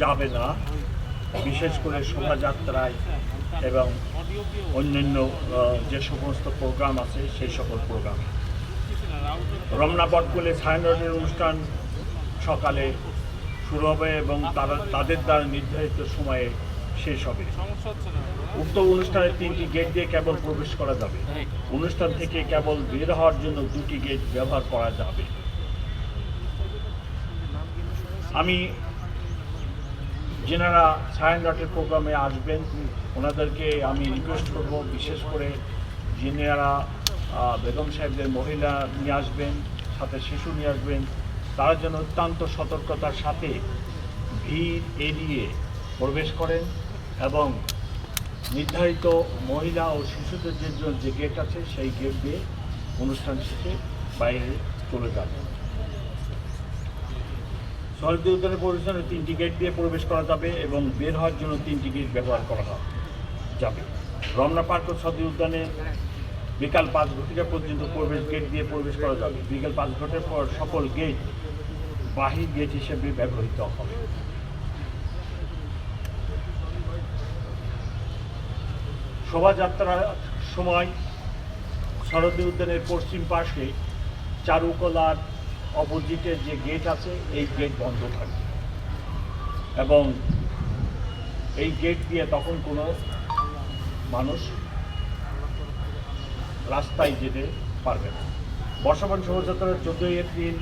যাবে না। বিশেষ করে শোভাযাত্রায় এবং অন্যান্য যে সমস্ত প্রোগ্রাম আছে, সেই সকল প্রোগ্রাম রমনা বটকুলে ছায়ানটের অনুষ্ঠান সকালে শুরু হবে এবং তারা, তাদের দ্বারা নির্ধারিত সময়ে শেষ হবে। উক্ত অনুষ্ঠানে তিনটি গেট দিয়ে কেবল প্রবেশ করা যাবে। অনুষ্ঠান থেকে কেবল বের হওয়ার জন্য দুটি গেট ব্যবহার করা যাবে। আমি যেনারা সায়ন ডটের প্রোগ্রামে আসবেন, ওনাদেরকে আমি রিকোয়েস্ট করব বিশেষ করে যিনারা বেগম সাহেবদের মহিলা নিয়ে আসবেন, সাথে শিশু নিয়ে আসবেন, তারা যেন অত্যন্ত সতর্কতার সাথে ভিড় এড়িয়ে প্রবেশ করেন এবং নির্ধারিত মহিলা ও শিশুদের যে জন্য যে গেট আছে, সেই গেট দিয়ে অনুষ্ঠান শেষে বাইরে চলে যাবেন শহীদদের উদ্যানের পরিসরে তিনটি গেট দিয়ে প্রবেশ করা যাবে এবং বের হওয়ার জন্য তিনটি গেট ব্যবহার করা যাবে। রমনা পার্ক ও সদর উদ্যানে বিকাল পাঁচ ঘটিকা পর্যন্ত প্রবেশ গেট দিয়ে প্রবেশ করা যাবে। বিকাল পাঁচ ঘটির পর সকল গেট বাহির গেট হিসেবে ব্যবহৃত হবে। শোভাযাত্রার সময় শরদী উদ্যানের পশ্চিম পাশে চারুকলার অপোজিটের যে গেট আছে, এই গেট বন্ধ থাকে। এবং এই গেট দিয়ে তখন কোনো মানুষ রাস্তায় যেতে পারবে না। বর্ষবরণ শোভাযাত্রা চোদ্দোই এপ্রিল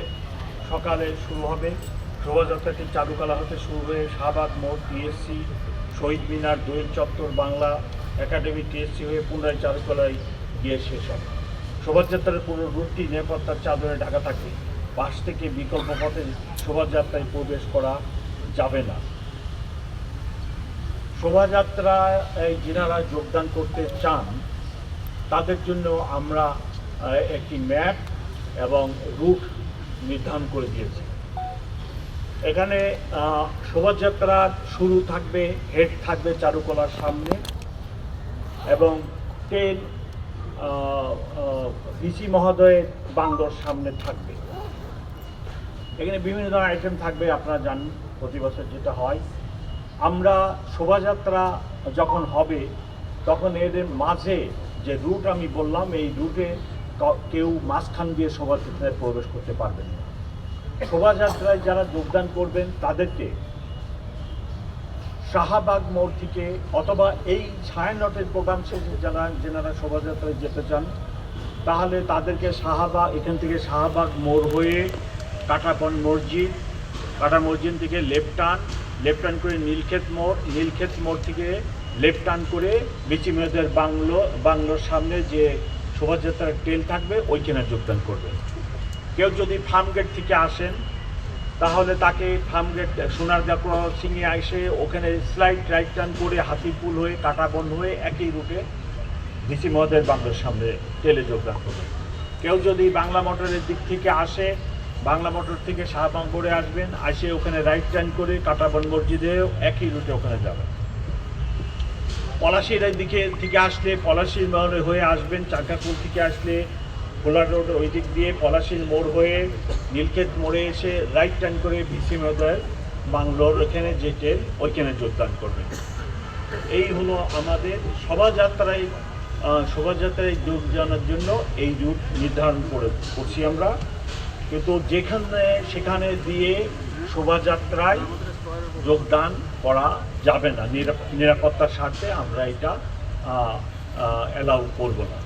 সকালে শুরু হবে। শোভাযাত্রাটি চারুকলা হতে শুরু হয়ে শাহবাগ মোড়, টিএসসি, শহীদ মিনার, দোয়েল চত্বর, বাংলা একাডেমি, টিএসসি হয়ে পুনরায় চারুকলায় গিয়ে শেষ হবে। শোভাযাত্রার পুরো রুটটি নিরাপত্তার চাদরে ঢাকা থাকে পাশ থেকে বিকল্প পথে শোভাযাত্রায় প্রবেশ করা যাবে না। শোভাযাত্রায় যিনারা যোগদান করতে চান, তাদের জন্য আমরা একটি ম্যাপ এবং রুট নির্ধারণ করে দিয়েছি। এখানে শোভাযাত্রার শুরু থাকবে, হেড থাকবে চারুকলার সামনে এবং টেল ভিসি মহোদয়ের বান্দর সামনে থাকবে। এখানে বিভিন্ন ধরনের আইটেম থাকবে, আপনারা জানেন, প্রতি বছর যেটা হয়। আমরা শোভাযাত্রা যখন হবে, তখন এদের মাঝে যে রুট আমি বললাম, এই রুটে কেউ মাঝখান দিয়ে শোভাযাত্রায় প্রবেশ করতে পারবেন না। শোভাযাত্রায় যারা যোগদান করবেন, তাদেরকে শাহবাগ মোড় থেকে অথবা এই ছায়ানটের প্রোগ্রাম শেষে যারা, যেনারা শোভাযাত্রায় যেতে চান, তাহলে তাদেরকে শাহবাগ এখান থেকে শাহবাগ মোড় হয়ে কাটাপন মসজিদ কাটা মসজিদ থেকে লেফট টার্ন লেফট টার্ন করে নীলক্ষেত মোড় নীলক্ষেত মোড় থেকে লেফট টার্ন করে বিচি মেয়েদের বাংলো, বাংলোর সামনে যে শোভাযাত্রার টেল থাকবে, ওইখানে যোগদান করবে কেউ যদি ফার্ম গেট থেকে আসেন, তাহলে তাকে ফার্ম গেট, সোনারগা ক্রসিংয়ে এসে ওখানে স্লাইড রাইট টার্ন করে হাতিপুল হয়ে, কাটাবন হয়ে একই রুটে ডিসি মহোদয়ের বাংলার সামনে টেলে যোগদান করবে কেউ যদি বাংলা মোটরের দিক থেকে আসে বাংলা মোটর থেকে শাহবাগ করে আসবেন, আসে ওখানে রাইট টার্ন করে কাটাবন মসজিদেও একই রুটে ওখানে যাবেন। পলাশির দিকে থেকে আসলে পলাশির মোড় হয়ে আসবেন চাকাপুর থেকে আসলে খোলা রোড ওই দিক দিয়ে পলাশির মোড় হয়ে নীলক্ষেত মোড়ে এসে রাইট টার্ন করে ভিসি মহোদয় বাংলোর ওখানে যে ট্রেন ওইখানে যোগদান করবেন। এই হলো আমাদের শোভাযাত্রায় শোভাযাত্রায় যোগ জানার জন্য এই রুট নির্ধারণ করে করছি আমরা। কিন্তু যেখানে সেখানে দিয়ে শোভাযাত্রায় যোগদান করা যাবে না। নিরাপ- নিরাপত্তার স্বার্থে আমরা এটা অ্যালাউ করব না।